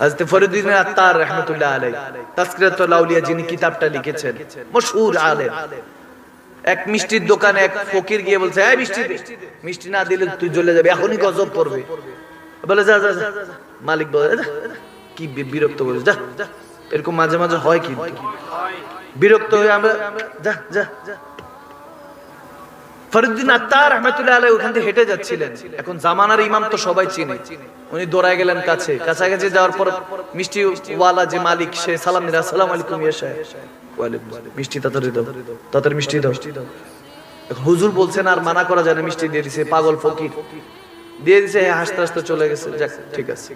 হযরত ফরিদুদ্দিন আত্তার রাহমাতুল্লাহ আলাইহি তাসকিরাতুল যিনি কিতাবটা লিখেছেন, মশহুর আলেম। এক মিষ্টির দোকানে এক ফকির গিয়ে বলছে, এই মিষ্টি মিষ্টি না দিলে তুই জ্বলে যাবে, এখনই গজব পড়বে। বলে, যা যা মালিক বলে। কি বিরক্ত যা যা। এরকম মাঝে মাঝে হয় কিন্তু। বিরক্ত হয়ে আমরা, যা যা যা। ফরিদ্দিন আত্মার রহমতুল্লাহ আলাই ওখান থেকে হেঁটে যাচ্ছিলেন। এখন জামানার ইমাম তো সবাই চিনে। উনি দৌড়ায় গেলেন কাছে। কাছাকাছি যাওয়ার পর মিষ্টি ওয়ালা যে মালিক সে সালাম আসসালামু আলাইকুম ইয়া মিষ্টি তাড়াতাড়ি দাও। তাড়াতাড়ি মিষ্টি দাও। এখন হুজুর বলছেন আর মানা করা যায় না মিষ্টি দিয়ে দিছে পাগল ফকির। দিয়ে দিছে হ্যাঁ, হাসতে হাসতে চলে গেছে। যাক ঠিক আছে।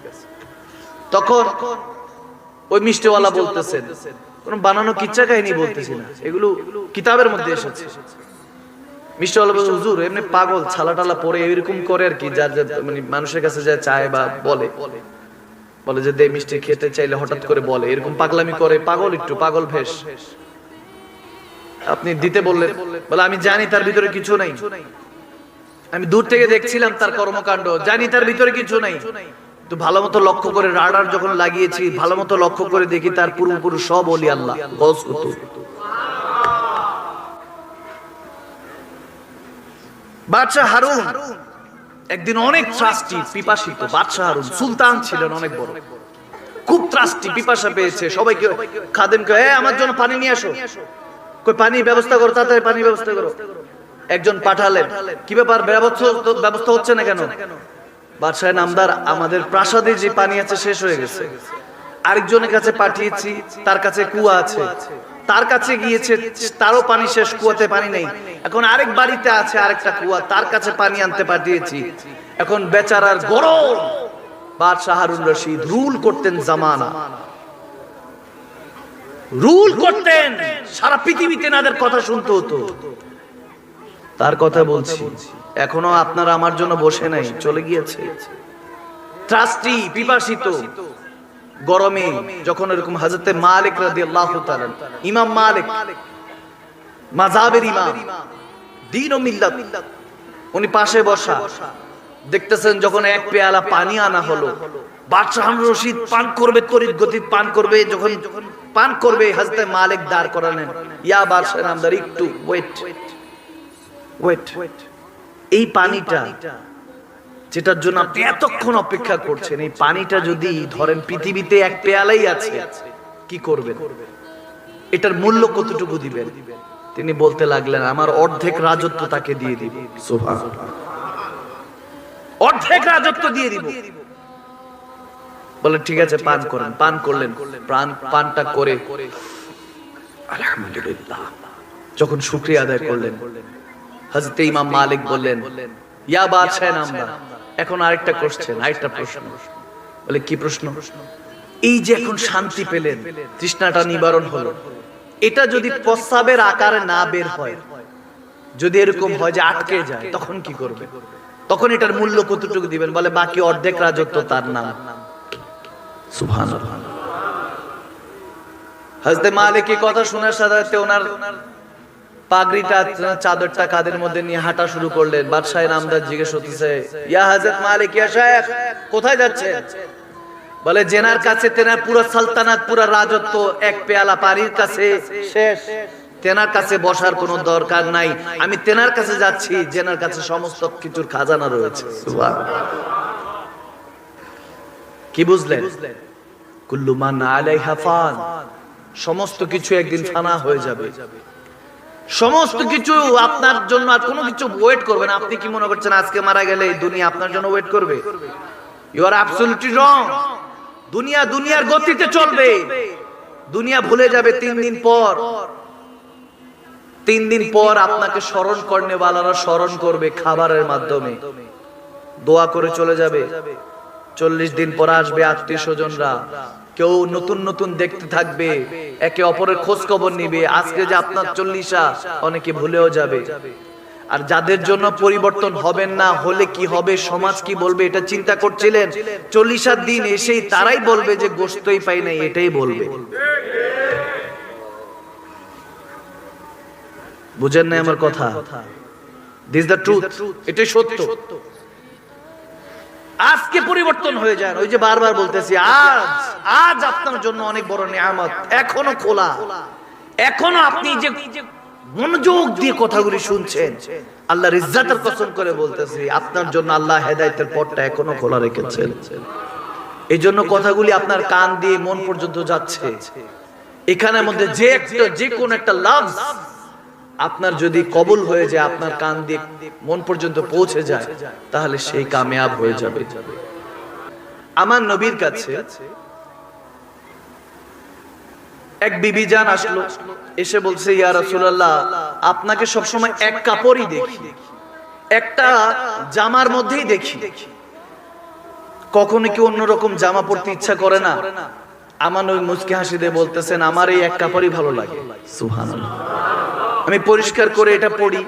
তখন ওই মিষ্টিওয়ালা বলতেছেন কোন বানানো কিচ্ছা কাহিনী বলতেছি না। এগুলো কিতাবের মধ্যে এসেছে। হুজুর, এমনি পাগল ছালা টালা পরে এরকম করে আর কি, যার মানে মানুষের কাছে যা চায় বা বলে। বলে যে, দে মিষ্টি খেতে চাইলে হঠাৎ করে বলে। এরকম পাগলামি করে, পাগল একটু, পাগল আপনি দিতে বললেন, বলে, আমি জানি তার ভিতরে কিছু নাই। আমি দূর থেকে দেখছিলাম তার কর্মকাণ্ড, জানি তার ভিতরে কিছু নাই। তো ভালো মতো লক্ষ্য করে, রাডার যখন লাগিয়েছি, ভালো মতো লক্ষ্য করে দেখি তার পূর্বপুরুষ সব অলি আল্লাহ গস কুতুব। বাদশাহ হারুন। একদিন অনেক ত্রাস্টি পিপাসিত বাদশাহ হারুন। সুলতান ছিলেন অনেক বড়। খুব ত্রাস্টি পিপাসা পেয়েছে। সবাইকে খাদেমকে, এ, আমার জন্য পানি নিয়ে আসো। কই, পানি ব্যবস্থা করো, তাড়াতাড়ি পানি ব্যবস্থা করো। একজন পাঠালেন, কি ব্যাপার, ব্যবস্থা হচ্ছে না কেন? বাদশাহ নামদার, আমাদের প্রাসাদে যে পানি আছে, শেষ হয়ে গেছে। আরেকজনের কাছে পাঠিয়েছি, তার কাছে কুয়া আছে। তার কাছে গিয়েছে, তারও পানি শেষ কুয়াতে পানি নেই। এখন আরেক বাড়িতে আছে আরেকটা কুয়া, তার কাছে পানি আনতে পাঠিয়েছি। এখন বেচারার গরম। বাদশাহ হারুন রশিদ, রুল করতেন জামানা। রুল করতেন, সারা পৃথিবীতে নাদের কথা শুনতে হতো। তার কথা বলছি, এখনও আপনারা আমার জন্য বসে নাই, চলে গিয়েছে। ট্রাস্টি পিপাসিত গরমে, যখন এরকম হাজরতে মালিক ইমাম মালিক, মাযহাবের ইমাম দ্বীন ও মিল্লাত, উনি পাশে বসা, দেখতেছেন যখন এক পেয়ালা পানি আনা হলো, বাদশাহ হারুন রশিদ পান করবে তরিত গতি পান করবে, যখন পান করবে হাজরতে মালিক দাঁড় করালেন, ইয়া বাদশাহ নামদার, একটু ওয়েট ওয়েট এই পানিটা যেটার জন্য আপনি এতক্ষণ অপেক্ষা করছেন এই পানিটা যদি ধরেন পৃথিবীতে এক পেয়ালাই আছে কি করবেন? এটার মূল্য কতটুকু দিবেন? তিনি বলতে লাগলেন আমার অর্ধেক রাজত্ব তাকে দিয়ে দিব। অর্ধেক রাজত্ব দিয়ে দিব। বলে ঠিক আছে পান করেন। পান করলেন। প্রাণ পানটা করে আলহামদুলিল্লাহ যখন শুক্রিয়া আদায় করলেন হযরত ইমাম মালিক বললেন ইয়া বাদশাহ নামদা এখন আরেকটা কোশ্চেন আরেকটা প্রশ্ন। বলে, কি প্রশ্ন? এই যে এখন শান্তি পেলেন, তৃষ্ণাটা নিবারণ হলো। এটা যদি প্রস্তাবের আকারে না বের হয়, যদি এরকম হয় যে আটকে যায়, তখন কি করবে? তখন এটার মূল্য কতটুকু দিবেন? বলে, বাকি অর্ধেক রাজত্ব তার নাম। সুবহানাল্লাহ। হযরত মালিক কথা শোনার সাথে ওনার পাগড়িটা চাদরটা কাদের মধ্যে নিয়ে হাঁটা শুরু করলেন? বাদশাহ নামদার জিজ্ঞেস হতেছে, ইয়া হযরত মালিক, ইয়া শায়েখ, কোথায় যাচ্ছেন? বলে, জেনার কাছে, তেনার পুরো সালতানাত, পুরো রাজত্ব এক পেয়ালা পানির কাছে, শেষ। তেনার কাছে বসার কোনো দরকার নাই। আমি তেনার কাছে যাচ্ছি, জেনার কাছে সমস্ত কিছুর খাজানা রয়েছে। কি বুঝলেন? কুল্লু মান আলাইহা ফান। সমস্ত কিছু একদিন ফানা হয়ে যাবে। সমস্ত কিছু আপনার জন্য আর কোনো কিছু ওয়েট করবে না। আপনি কি মনে করছেন আজকে মারা গেলে এই দুনিয়া আপনার জন্য ওয়েট করবে? ইউ আর অ্যাবসলিউটলি রং দুনিয়া দুনিয়ার গতিতে চলবে। দুনিয়া ভুলে যাবে তিন দিন পর। তিন দিন পর আপনাকে স্মরণ করনে বালারা স্মরণ করবে খাবারের মাধ্যমে। দোয়া করে চলে যাবে। চল্লিশ দিন পর আসবে আত্মীয় স্বজনরা। কেউ নতুন নতুন দেখতে থাকবে, একে অপরের খোঁজ খবর নিবে। আজকে যে আপনার চল্লিশা, অনেকে ভুলেও যাবে। আর যাদের জন্য পরিবর্তন হবেন না, হলে কি হবে, সমাজ কি বলবে, এটা চিন্তা করছিলেন? চল্লিশার দিন এসেই তারাই বলবে যে গোস্তই পাই নাই, এটাই বলবে। বুঝেন না আমার কথা? দিস দ্য ট্রুথ এটাই সত্য। আজকে পরিবর্তন হয়ে যান ওই যে বারবার বলতেছি, আজ আজ আপনার জন্য অনেক বড় নিয়ামত। এখনও খোলা। এখনও আপনি যে মনোযোগ দিয়ে কথাগুলি শুনছেন আল্লাহর ইজ্জাতের কসম করে বলতেছি, আপনার জন্য আল্লাহ হেদায়েতের পথটা এখনও খোলা রেখেছেন। এই জন্য কথাগুলি আপনার কান দিয়ে মন পর্যন্ত যাচ্ছে। এখানের মধ্যে যে একটা যে কোন একটা লাভ আপনার যদি কবুল হয়ে যায় আপনার কান দিয়ে মন পর্যন্ত পৌঁছে যায় তাহলে সেই কামিয়াব হয়ে যাবে। আমার নবীর কাছে এক বিবি জান আসলো এসে বলছে ইয়া রাসূলুল্লাহ আপনাকে সবসময় এক কাপড়ই দেখি। একটা জামার মধ্যেই দেখি। কখনো কি অন্যরকম জামা পরতে ইচ্ছা করে না? আমার ওই মুচকি হাসি দিয়ে বলতেছেন আমার এই এক কাপড়ই ভালো লাগে। সুবহানাল্লাহ। আমি পরিষ্কার করে এটা পড়ি।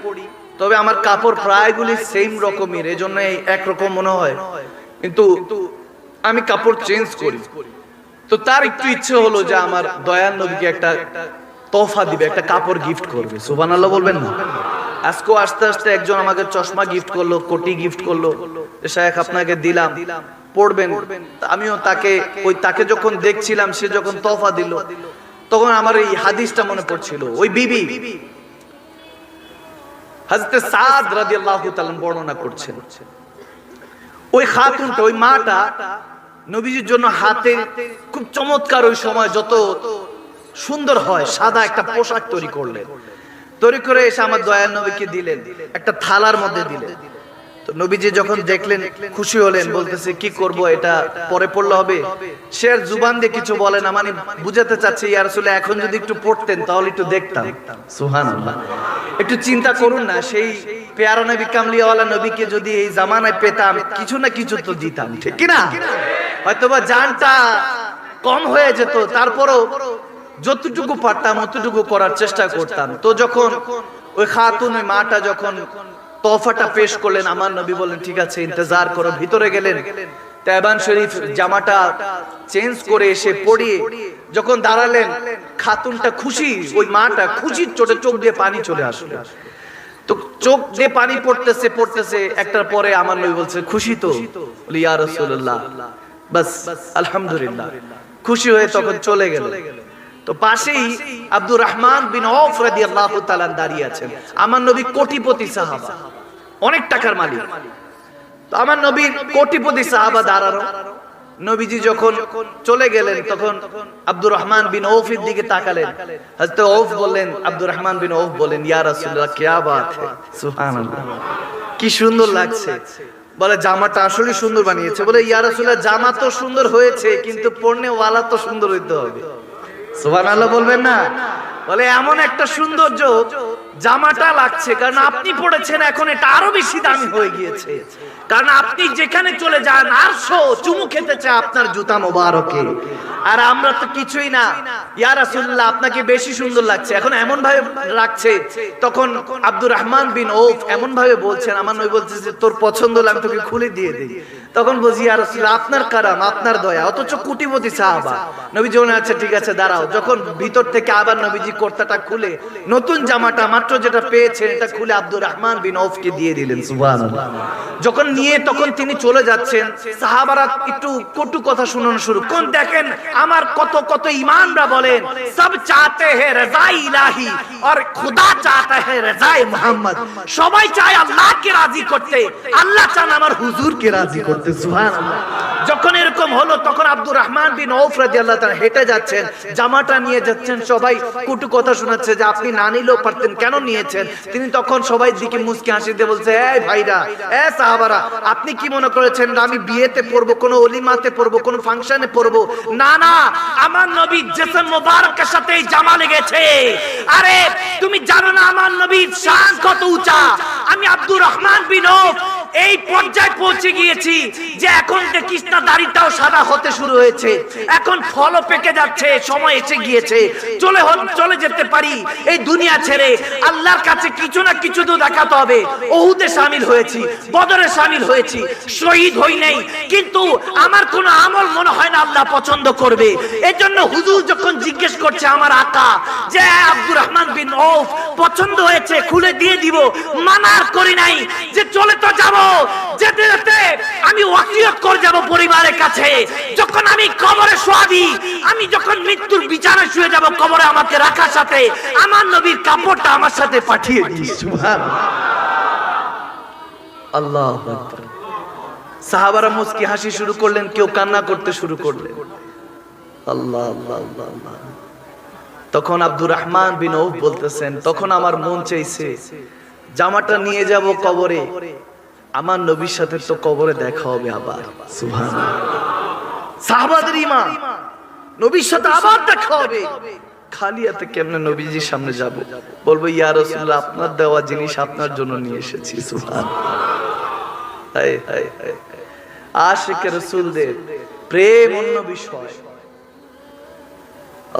তবে আমার কাপড় প্রায়গুলি সেম রকমের, এজন্য একরকম মনে হয়। কিন্তু আমি কাপড় চেঞ্জ করি। তো তার একটু ইচ্ছে হলো যে আমার দয়াল নবীকে একটা তোফা দিবে, একটা কাপড় গিফট করবে। সুবহানাল্লাহ বলবেন না? আজকেও আস্তে আস্তে একজন আমাকে চশমা গিফট করল, কোটি গিফট করল। শায়েখ, আপনাকে দিলাম, পড়বেন। আমিও তাকে, ওই তাকে যখন দেখছিলাম, সে যখন তোফা দিল, তখন আমার এই হাদিসটা মনে পড়ছিল। ওই বিবি হযরত সাদ রাদিয়াল্লাহু তাআলা বর্ণনা করছেন। ওই খাতুনটা, ওই মাটা নবীজির জন্য হাতে খুব চমৎকার ওই সময় যত সুন্দর হয়, সাদা একটা পোশাক তৈরি করলেন। তৈরি করে এসে আমার দয়াল নবীকে দিলেন, একটা থালার মধ্যে দিলেন। নবীজি যখন দেখলেন খুশি হলেন বলতেছে কি করব? এটা পরে পড়লে হবে? সে আর জুবান দিয়ে কিছু বলে না মানে বুঝাতে চাচ্ছে ইয়ার আসলে এখন যদি একটু পড়তেন তাহলে একটু দেখতাম। সুবহানাল্লাহ। একটু চিন্তা করুন না সেই পেয়ারা নবী কামলিওয়ালা নবীকে যদি এই জামানায় পেতাম কিছু না কিছু তো দিতাম ঠিক কি না হয়তোবা জানটা কম হয়ে যেত তারপরও যতটুকু পারতাম অতটুকু করার চেষ্টা করতাম। তো যখন ওই খাতুন ওই মাটা যখন তোফাটা পেশ করলেন আমার নবী বলেন ঠিক আছে, ইন্তজার করো, ভিতরে গেলেন। তেবান শরীফ জামাটা চেঞ্জ করে এসে পড়িয়ে যখন দাঁড়ালেন, খাতুনটা খুশি, ওই মাটা খুশির চোটে চোখ দিয়ে পানি চলে আসলো। তো চোখ দিয়ে পানি পড়তেছে পড়তেছে, একটার পরে আমার নবী বলছে, খুশি তো? ইয়া রাসূলুল্লাহ। বাস, আলহামদুলিল্লাহ। খুশি হয়ে তখন চলে গেল তো পাশেই আব্দুর রহমান বিন অফ রাদিয়াল্লাহু তাআলা দাঁড়িয়ে আছেন। আমার নবী কোটিপতি সাহাবা। অনেক টাকার মালিক। তো আমার নবীর কোটিপতি সাহাবা দাঁড়ানো। নবীজি যখন চলে গেলেন, তখন আব্দুর রহমান বিন ওফের দিকে তাকালেন। হযরত ওফ বললেন, আব্দুর রহমান বিন ওফ বলেন ইয়া রাসূলুল্লাহ কিয়া বাত সুবহানাল্লাহ। কি সুন্দর লাগছে। বলে, জামাটা আসলে সুন্দর বানিয়েছে। বলে, ইয়া রাসূলুল্লাহ, জামা তো সুন্দর হয়েছে, কিন্তু পরনে ওয়ালা তো সুন্দর হইতে হবে। সুবহানাল্লাহ বলবেন না। বলে এমন একটা সৌন্দর্য জামাটা লাগছে, কারণ আপনি পড়েছেন এখন এটা আরও বেশি দামি হয়ে গিয়েছে। কারণ আপনি যেখানে চলে যান আরশো চুমু খেতে চায় আপনার জুতা মোবারকে। আর আমরা তো কিছুই না। ইয়া রাসূলুল্লাহ, আপনাকে বেশি সুন্দর লাগছে। এখন এমন ভাবে রাখছে তখন আব্দুর রহমান বিন ওফ এমন ভাবে বলছেন, আমার নবী বলছে যে, তোর পছন্দ হলে আমি তোকে খুলে দিয়ে দিই। তখন বলছি, ইয়া রাসূলুল্লাহ, আপনার কারাম, আপনার দয়া। অথচ কোটিপতি সাহাবা। নবীজি আচ্ছা ঠিক আছে, দাঁড়াও। যখন ভিতর থেকে আবার নবীজি কর্তাটা খুলে, নতুন জামাটা মাত্র যেটা পেয়েছেন, এটা খুলে আব্দুর রহমান বিন ওফকে দিয়ে দিলেন, সুবহানাল্লাহ। যখন নিয়ে তখন তিনি চলে যাচ্ছেন, সাহাবারা একটু কটু কথা শোনানো শুরু। কোন দেখেন, আমার কত কত ইমানরা বলেন, সব চাতে হে রাজা ইলাহি আর খুদা চাতে হে রাজা মুহাম্মদ। সবাই চায় আল্লাহকে রাজি করতে। আল্লাহ চান আমার হুজুরকে রাজি করতে, সুবহানাল্লাহ। যখন এরকম হলো, তখন আব্দুর রহমান বিন আউফ রাদিয়াল্লাহু তাআলা হেঁটে যাচ্ছেন, জামাটা নিয়ে যাচ্ছেন সবাই, কটু কথা শোনাচ্ছে যে আপনি না নিলেও পারতেন, কেন নিয়েছেন? তিনি তখন সবাই দিকে মুসকি হাসি দিয়ে বলছে, এই ভাইরা এ সাহাবারা, আপনি কি মনে করেছেন আমি বিয়েতে পড়ব, কোনো অলিমাতে পড়ব, কোনো ফাংশনে পড়ব? না না, আমার নবী জেসন মোবারকের সাথে জামা লেগেছে। আরে, তুমি জানো না আমার নবীর শান কত উঁচা? আমি আব্দুর রহমান বিন আউফ এই পর্যায়ে পৌঁছে গিয়েছি যে এখন দেখিস না দাড়িটাও সাদা হতে শুরু হয়েছে। এখন ফলও পেকে যাচ্ছে, সময় এসে গিয়েছে। চলে চলে যেতে পারি এই দুনিয়া ছেড়ে। আল্লাহর কাছে কিছু না কিছু তো দেখাতে হবে। ওহুদে শামিল হয়েছি, বদরে শামিল হয়েছি, শহীদ হই নাই। কিন্তু আমার কোনো আমল মনে হয় না আল্লাহ পছন্দ করবে। এর জন্য হুজুর যখন জিজ্ঞেস করছে আমার আকা, যে আব্দুর রহমান বিন ওফ পছন্দ হয়েছে, খুলে দিয়ে দিব। মানার করি নাই যে চলে তো যাব। যেতে যেতে আমি ওয়াসিয়ত করে যাব পরিবারের কাছে। যখন আমি কবরে শোয়াবি আমি যখন মৃত্যুর বিছানায় শুয়ে যাব কবরে আমাকে রাখার সাথে আমার নবীর কাপড়টা আমার সাথে পাঠিয়ে দিস। আল্লাহ সাহাবারা মুস্কি হাসি শুরু করলেন কেউ কান্না করতে শুরু করলেন। আল্লাহ আল্লাহ আল্লাহ আল্লাহ। তখন আব্দুর রহমান বিন বলতেছেন তখন আমার মন চাইছে জামাটা নিয়ে যাব কবরে। আমার নবীর সাথে তো কবরে দেখা হবে আবার। সাহাবাদের ইমান নবীর সাথে আবার দেখা হবে। খালি হাতে কেমনে নবীজির সামনে যাব? বলব, ইয়া রাসূলুল্লাহ, আপনার দেওয়া জিনিস আপনার জন্য নিয়ে এসেছি। হায় আশিক রাসূলদের প্রেম অন্য বিষয়।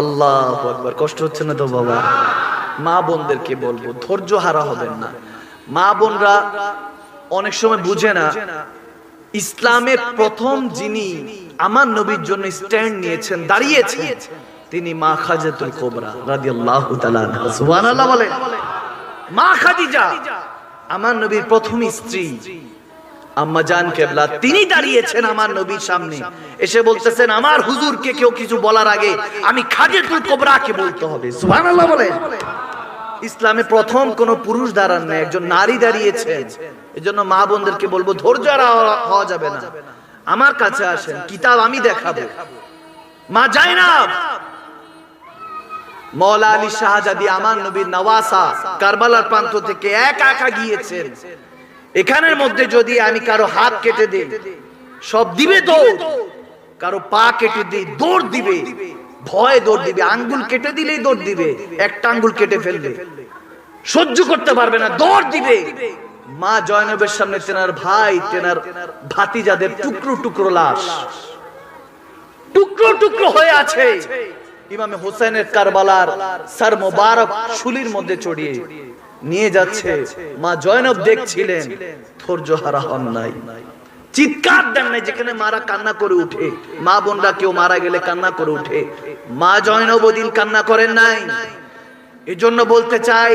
আল্লাহ একবার কষ্ট হচ্ছে না তো, বাবা? মা বোনদেরকে বলব, ধৈর্য হারা হবেন না। মা বোনরা অনেক সময় বুঝে না ইসলামের প্রথম যিনি আমার নবীর জন্য স্ট্যান্ড নিয়েছেন দাঁড়িয়েছেন। তিনি মা খাজাতুল কোবরা রাদিয়াল্লাহু তাআলা। সুবহানাল্লাহ বলে। মা খাদিজা আমার নবীর প্রথম স্ত্রী। আম্মা জান কেবলা তিনি দাঁড়িয়েছেন আমার নবীর সামনে। এসে বলতেছেন আমার হুজুরকে কেউ কিছু বলার আগে আমি খাজেতুল কোবরাকে বলতে হবে। সুবহানাল্লাহ বলে। ইসলামে প্রথম কোন পুরুষ দাঁড়ান না একজন নারী দাঁড়িয়েছেন। এজন্য মা বোনদেরকে বলব, ধৈর্য হওয়া- যাবে না। আমার কাছে আসেন, কিতাব আমি দেখাবো। মা যায় না মৌলা আলী শাহজাদি আমার নবীর নওয়াসা কারবালার প্রান্ত থেকে একা একা গিয়েছেন। এখানের মধ্যে যদি আমি কারও হাত কেটে দিই, সব দিবে দৌড় কারও পা কেটে দিই, দৌড় দিবে? ভয় দৌড় দিবে, আঙ্গুল কেটে দিলেই দৌড় দিবে, একটা আঙ্গুল কেটে ফেলবে। সহ্য করতে পারবে না, দৌড় দিবে। মা জয়নবের সামনে তেনার ভাই, তেনার ভাতিজাদের টুকরো টুকরো লাশ। টুকরো টুকরো হয়ে আছে। ইমামে হোসেনের কারবালার সার মোবারক শুলির মধ্যে চড়িয়ে নিয়ে যাচ্ছে। মা জয়নব দেখছিলেন, ধৈর্য হারা হন নাই। চিৎকার দেন নাই যেখানে মারা কান্না করে উঠে। মা বোনরা কেউ মারা গেলে কান্না করে উঠে। মা জয়নব ওদিন কান্না করেন নাই। এজন্য বলতে চাই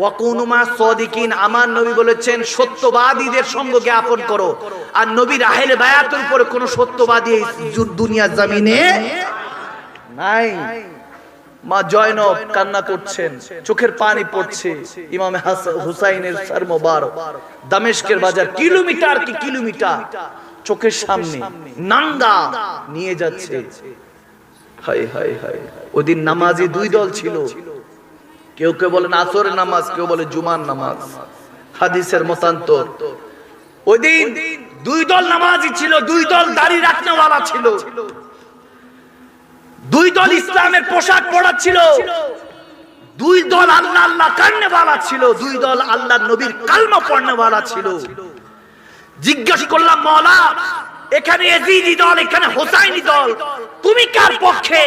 ওয়াকুনুমা সদিকিন, আমার নবী বলেছেন, সত্যবাদীদের সঙ্গ জ্ঞাপন করো। আর নবীর আহেলে বায়াতের উপরে কোন সত্যবাদী দুনিয়ার জমিনে নাই। মা জয়নব কান্না করছেন, চোখের পানি পড়ছে, ইমাম হুসাইনের সার দামেশকের বাজার কিলোমিটার কি কিলোমিটার? চোখের সামনে নাঙ্গা নিয়ে যাচ্ছে। ওদিন নামাজি দুই দল ছিল। কেউ কেউ বলেন আসরের নামাজ, কেউ বলে জুমার নামাজ। হাদিসের মতান্তর। ওই দিন দুই দল নামাজি ছিল, দুই দল দাড়ি রাখনেওয়ালা ছিল। দুই দল ইসলামের পোশাক পরা ছিল দুই দল আল্লাহ আল্লাহ কান্নেওয়ালা ছিল, দুই দল আল্লাহ নবীর কালমা পড়নেওয়ালা ছিল। জিজ্ঞাসা করলাম মৌলা এখানে এজিদি দল, এখানে হোসাইনি দল, তুমি কার পক্ষে?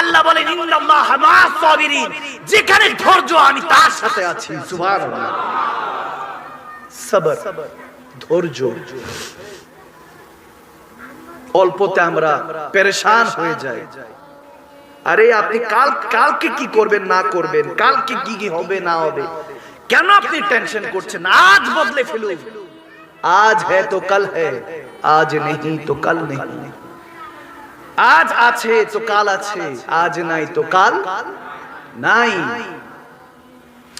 আল্লাহ বলেন, ইন্নাল্লাহ মা'আস সাবিরিন, যেখানে ধৈর্য আমি তার সাথে আছি। সুবহানাল্লাহ। সবর, ধৈর্য। অল্পতে আমরা পেরেশান হয়ে যাই। আরে আপনি কাল, কালকে কি করবেন, না করবেন? কালকে কি কি হবে, না হবে? কেন আপনি টেনশন করছেন? আজ বদলে ফেলুন। আজ হ্যাঁ তো কাল হ্যাঁ আজ নেই তো কাল নেই। আজ আছে তো কাল আছে, আজ নাই তো কাল নাই।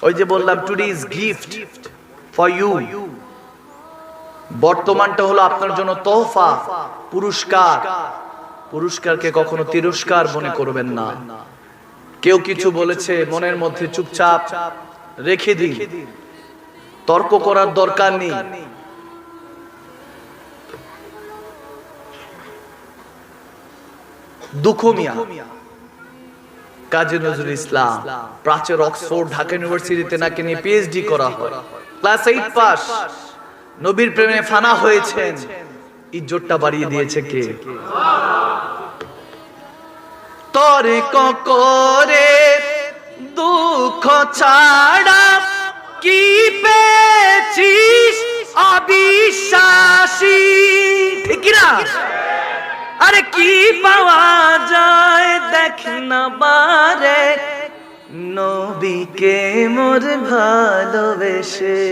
ওই যে বললাম today is gift for you বর্তমানটা হলো আপনার জন্য তোহফা, পুরস্কার। পুরস্কারকে কখনো তিরস্কার মনে করবেন না। কেউ কিছু বলেছে, মনের মধ্যে চুপচাপ রেখে দিন। তর্ক করার দরকার নেই। কাজী নজরুল ইসলাম, প্রাচ্যের অক্সফোর্ড, ঢাকা ইউনিভার্সিটিতে নাকি নিয়ে পিএইচডি করা হয়। Class eight pass. নবীর প্রেমে ফানা হয়েছেন। ইজ্জতটা বাড়িয়ে দিয়েছে কে? তরে করে, দুঃখ ছাড়া কি পেয়েছিস অবিশ্বাসী? ঠিক না? আরে কি পাওয়া যায় দেখ না বারে, নবীকে মোর ভালোবেসে।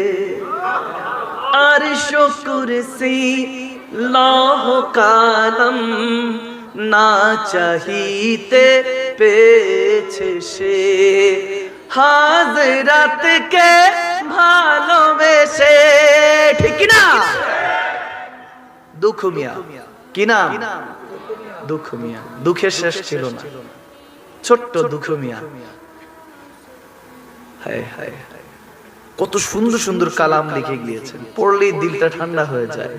আর শুকুর সি লহ কালম না চাহিতে পেয়েছে সে। হাজরাতকে ভালোবেসে। ঠিক না দুঃখ মিয়া, কি নাম? দুঃখ মিয়া, দুঃখের শেষ ছিল না। ছোট্ট দুঃখ মিয়া। হায় হায়। কত সুন্দর সুন্দর কালাম লিখে গিয়েছেন। পড়লেই দিলটা ঠান্ডা হয়ে যায়।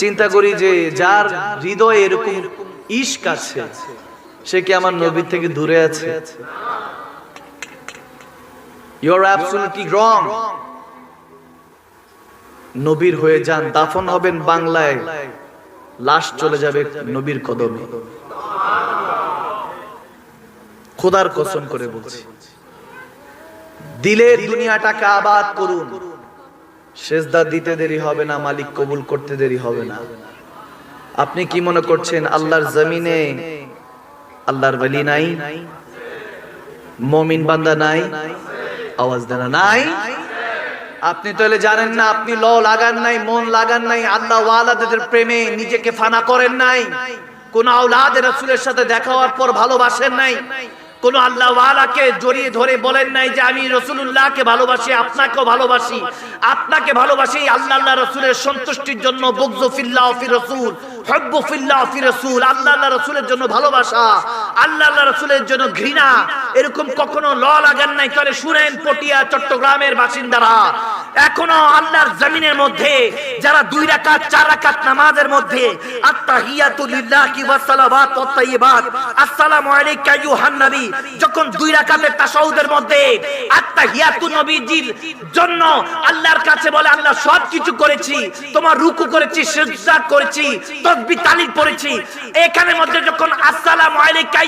চিন্তা করি যে যার হৃদয়ে এরকম ইস্ক আছে, সে কি আমার নবীর থেকে দূরে আছে? নবীর হয়ে যান, দাফন হবেন বাংলায়, লাশ চলে যাবে নবীর কদমে। খোদার কসম করে বলছি। দিলে দুনিয়াটাকে আবাদ করুন। সেজদা দিতে দেরি হবে না, মালিক কবুল করতে দেরি হবে না। আপনি কি মনে করছেন, আল্লাহর জমিনে আল্লাহর বলি নাই? মমিন বান্দা নাই? আওয়াজ দেনা নাই? আপনি তাহলে জানেন না, আপনি ল লাগান নাই, মন লাগান নাই, আল্লাহ ওয়ালাদের প্রেমে নিজেকে ফানা করেন নাই। কোন আওলাদের রাসূলের সাথে দেখা হওয়ার পর ভালোবাসেন নাই। কোন আল্লাহ ওয়ালাকে জড়িয়ে ধরে বলেন নাই যে আমি রসুল্লাহকে ভালোবাসি, আপনাকেও ভালোবাসি। আপনাকে ভালোবাসি, আল্লাহ আল্লাহ রসুলের সন্তুষ্টির জন্য বুগজু ফিল্লাহ ফি রসুল ঘৃণা। এরকম কখনো ল লাগান নাই, তাহলে শুনেন পটিয়া, চট্টগ্রামের বাসিন্দারা এখনও আল্লাহর জমিনের মধ্যে, যারা দুই রাকাত, চার রাকাত নামাজের মধ্যে, আত্তাহিয়াতু ওয়াস সালাওয়াত ওয়াত তাইয়্যিবাত, আসসালামু আলাইকা নবী, যখন দুই রাকাতের তাশাহুদের মধ্যে নবীজির জন্য আল্লাহর কাছে বলে, আল্লাহ সব কিছু করেছি, তোমার রুকু করেছি, সিজদা করেছি পড়েছি। মধ্যে যখন আসসালামু আলাইকা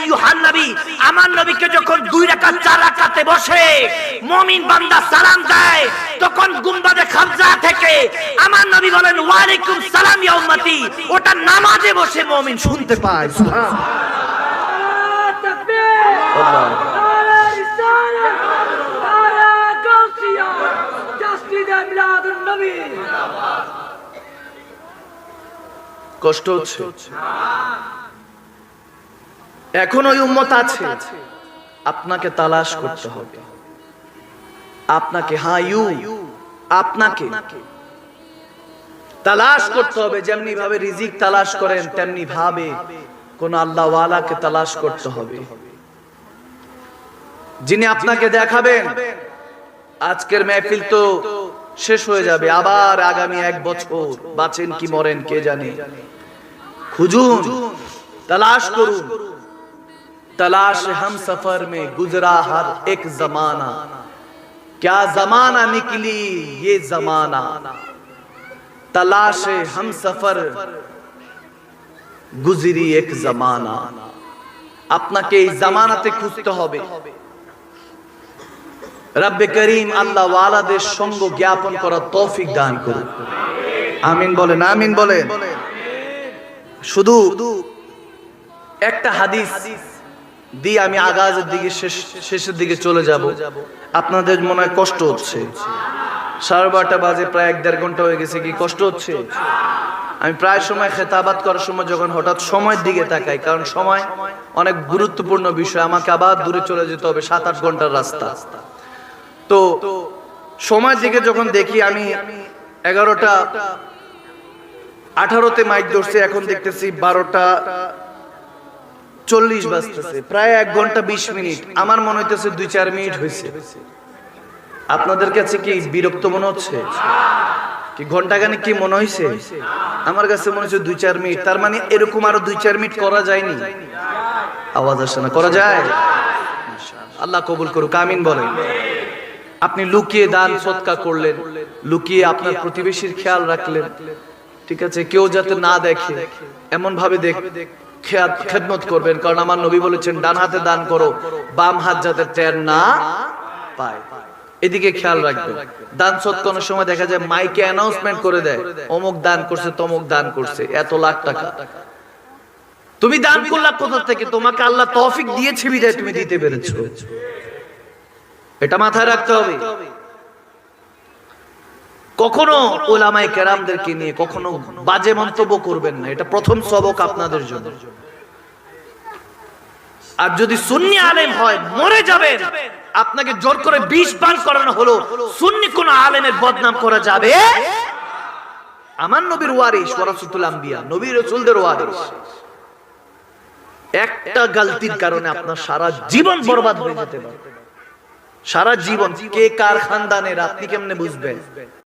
নবী, আমার নবীকে যখন দুই রাকাত, চার রাকাতে বসে, মুমিন বান্দা সালাম দেয়, তখন গুম্বাদে খাবজা থেকে আমার নবী বলেন, ওয়ালাইকুম সালাম ইয়া উম্মতি। ওটা নামাজে বসে মুমিন শুনতে পায়। সুবহান কষ্ট হচ্ছে। এখন ওই উম্মত আছে। আপনাকে তালাশ করতে হবে। আপনাকে হ্যাঁ ইউ আপনাকে তালাশ করতে হবে যেমনি ভাবে রিজিক তালাশ করেন তেমনি ভাবে কোন আল্লাহওয়ালাকে তালাশ করতে হবে। যিনি আপনাকে দেখাবেন, আজকের মেহফিল তো শেষ হয়ে যাবে, আবার আগামী এক বছর, বাঁচেন কি মরেন কে জানে। খুঁজুন, তালাশ করুন। তালাশ হাম সফর মে গুজরা হর এক জমানা। क्या जमाना निकली ये जमाना तलाश हम सफर গুজরি এক জামানা আপনাকে এই জামানাতে খুঁজতে হবে রব্বে করিম আল্লাহ ওয়ালাদের সঙ্গ জ্ঞাপন করার তৌফিক দান করুন আমিন বলেন আমিন বলেন শুধু একটা হাদিস দিয়ে আমি আগাজের দিকে শেষ, শেষের দিকে চলে যাব। আপনাদের মনে হয় কষ্ট হচ্ছে? সাড়ে বারোটা বাজে, প্রায় এক দেড় ঘণ্টা হয়ে গেছে, কি কষ্ট হচ্ছে? আমি প্রায় সময় খেতাবাত করার সময় যখন হঠাৎ সময়ের দিকে তাকাই, কারণ সময় অনেক গুরুত্বপূর্ণ বিষয়, আমাকে আবার দূরে চলে যেতে হবে সাত আট ঘণ্টার রাস্তা। তো সময়ের দিকে যখন দেখি, আমি এগারোটা আঠারোতে মাইক ধরছে, এখন দেখতেছি বারোটা চল্লিশ বাজতেছে, প্রায় এক ঘণ্টা বিশ মিনিট। আমার মনে হইতেছে দুই চার মিনিট হয়েছে আপনাদের কাছে কি বিরক্ত মনে হচ্ছে? কি ঘণ্টা গানে কি মনে হয়েছে আমার কাছে মনে হচ্ছে দুই চার মিনিট। তার মানে এরকম আরও দুই চার মিনিট করা যায়নি। আওয়াজ আসে না, করা যায়? আল্লাহ কবুল করুক, আমিন বলেন। আপনি লুকিয়ে দান, সৎকা করলেন, লুকিয়ে আপনার প্রতিবেশীর খেয়াল রাখলেন। ঠিক আছে, কেউ যাতে না দেখে এমন ভাবে দেখ খেদমত করবেন, কারণ আমার নবী বলেছেন, ডান হাতে দান করো, বাম হাত যাতে টের না পায়। এদিকে খেয়াল রাখবেন দান সৎকানোর সময় দেখা যায় মাইকে অ্যানাউন্সমেন্ট করে দেয়, অমুক দান করছে, তমুক দান করছে, এত লাখ টাকা। তুমি দান করলা কোথা থেকে? তোমাকে আল্লাহ তৌফিক দিয়েছে বিদায় তুমি দিতে পেরেছ। এটা মাথায় রাখতে হবে। কখনো ওলামাই কেরামদেরকে নিয়ে কখনো বাজে মন্তব্য করবেন না। এটা প্রথম সবক আপনাদের জন্য। আর যদি সুন্নি আলেম হয়, মরে যাবেন। আপনাকে জোর করে বিষ পান করানো হলো। সুন্নি কোন আলেমের বদনাম করা যাবে? আমার নবীর ওয়ারিস ওয়ারাসুতুল আম্বিয়া নবীর রাসূলদের ওয়ারিস একটা গালতির কারণে আপনার সারা জীবন বরবাদ হয়ে যেতে পারে। সারা জীবন কে কার খানদানের, আপনি কেমনে বুঝবেন?